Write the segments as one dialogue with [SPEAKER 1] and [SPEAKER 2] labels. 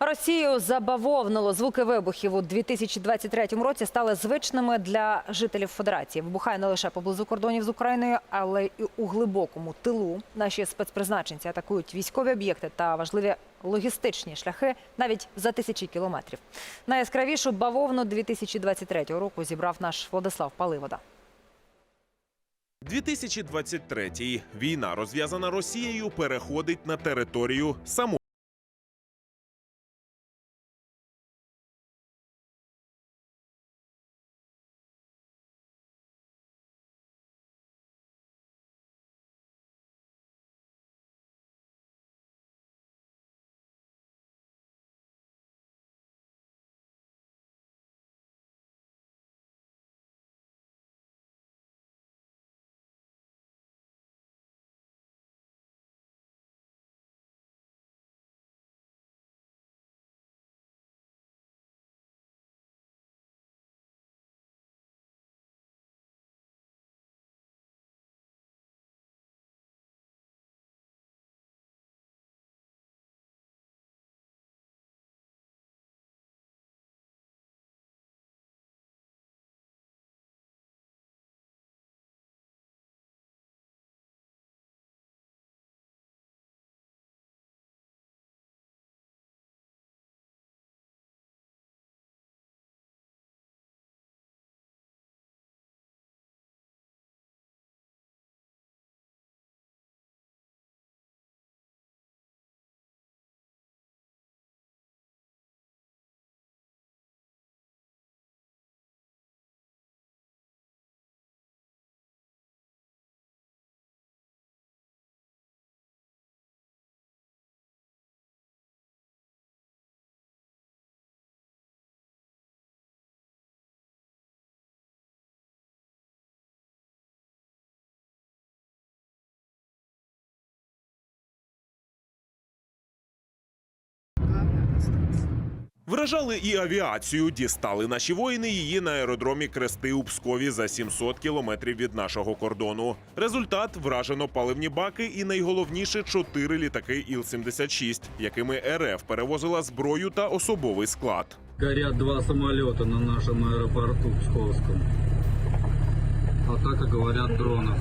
[SPEAKER 1] Росію забавовнило звуки вибухів у 2023 році стали звичними для жителів Федерації. Вибухає не лише поблизу кордонів з Україною, але й у глибокому тилу. Наші спецпризначенці атакують військові об'єкти та важливі логістичні шляхи навіть за тисячі кілометрів. Найяскравішу бавовну 2023 року зібрав наш Владислав Паливода.
[SPEAKER 2] 2023 війна, розв'язана Росією, переходить на територію самої. Вражали і авіацію. Дістали наші воїни її на аеродромі Крести у Пскові за 700 кілометрів від нашого кордону. Результат вражено паливні баки і найголовніше чотири літаки Іл-76, якими РФ перевозила зброю та особовий склад.
[SPEAKER 3] Горять два самоліти на нашому аеропорту Псковском. Атака, говорят, дронов.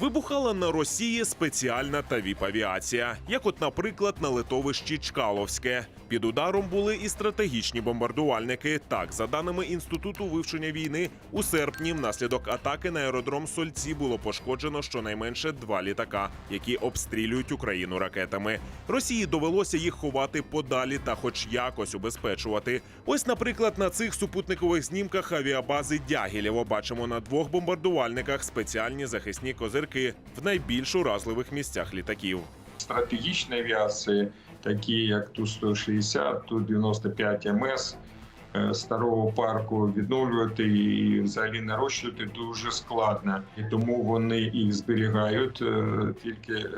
[SPEAKER 2] Вибухала на Росії спеціальна та віп-авіація, як, от, наприклад, на литовищі Чкаловське. Під ударом були і стратегічні бомбардувальники. Так, за даними інституту вивчення війни, у серпні внаслідок атаки на аеродром Сольці було пошкоджено щонайменше два літака, які обстрілюють Україну ракетами. Росії довелося їх ховати подалі та, хоч якось убезпечувати. Ось, наприклад, на цих супутникових знімках авіабази Дягілєво бачимо на двох бомбардувальниках спеціальні захисні козирки в найбільш уразливих місцях літаків.
[SPEAKER 4] стратегічної авіації, такі як Ту-160, Ту-95 МС, е, старого парку відновлювати і взагалі нарощувати дуже складно. І тому вони їх зберігають, е, тільки е,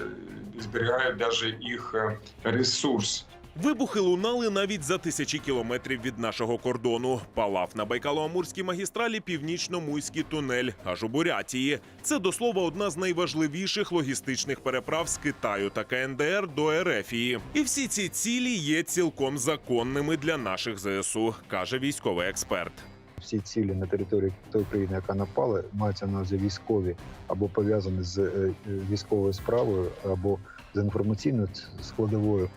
[SPEAKER 4] зберігають навіть їх е, ресурс.
[SPEAKER 2] Вибухи лунали навіть за тисячі кілометрів від нашого кордону. Палав на Байкало-Амурській магістралі північно-муйський тунель, аж у Бурятії. Це до слова одна з найважливіших логістичних переправ з Китаю та КНДР до Ерефії. І всі ці цілі є цілком законними для наших ЗСУ, каже військовий експерт.
[SPEAKER 5] всі цілі на території тої країни, яка напала, маються на увазі військові або пов'язані з е, військовою справою, або з інформаційною складовою.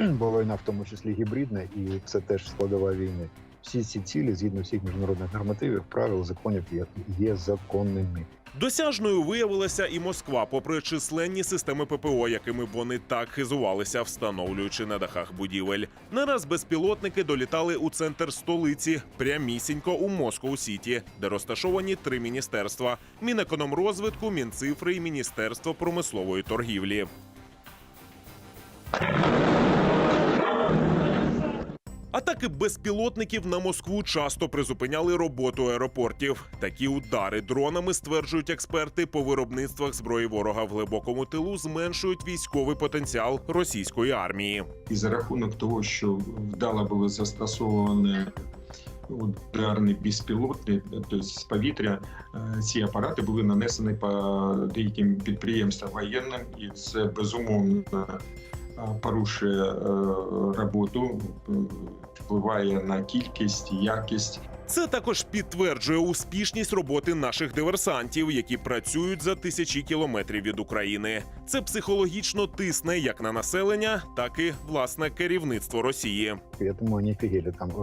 [SPEAKER 5] Бо війна в тому числі гібридна, і це теж складова війни. Всі ці цілі, згідно всіх міжнародних нормативів, правил, законів, є, є законними.
[SPEAKER 2] Досяжною виявилася і Москва, попри численні системи ППО, якими вони так хизувалися, встановлюючи на дахах будівель. Не безпілотники долітали у центр столиці, прямісінько у Москоу Сіті, де розташовані три міністерства: Мінекономрозвитку, Мінцифри і Міністерство промислової торгівлі. Атаки безпілотників на Москву часто призупиняли роботу аеропортів. Такі удари дронами, стверджують експерти, по виробництвах зброї ворога в глибокому тилу зменшують військовий потенціал російської армії.
[SPEAKER 4] І за рахунок того, що вдало були застосовані ударні безпілотні, тобто з повітря, е, ці апарати були нанесені по деяким підприємствам воєнним, і це безумовно порушує е, роботу, е, впливає на кількість, якість.
[SPEAKER 2] Це також підтверджує успішність роботи наших диверсантів, які працюють за тисячі кілометрів від України. Це психологічно тисне як на населення, так і власне керівництво Росії.
[SPEAKER 5] Я думаю, не фігелі там е,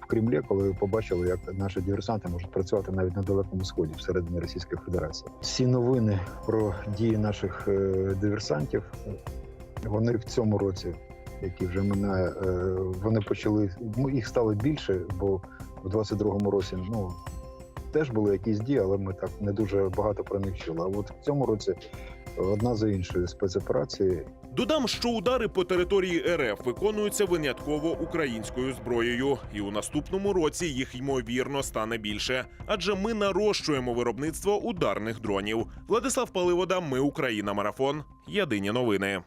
[SPEAKER 5] в Кремлі, коли побачили, як наші диверсанти можуть працювати навіть на далекому сході всередині Російської Федерації. Всі новини про дії наших диверсантів вони в цьому році, які вже минає, е, вони почали. Ну їх стало більше, бо в 22-му році ну теж були якісь дії, але ми так не дуже багато про них чули. А от в цьому році одна за іншою спецоперації
[SPEAKER 2] Додам, що удари по території РФ виконуються винятково українською зброєю, і у наступному році їх ймовірно стане більше, адже ми нарощуємо виробництво ударних дронів. Владислав Паливода, ми Україна, марафон. Єдині новини.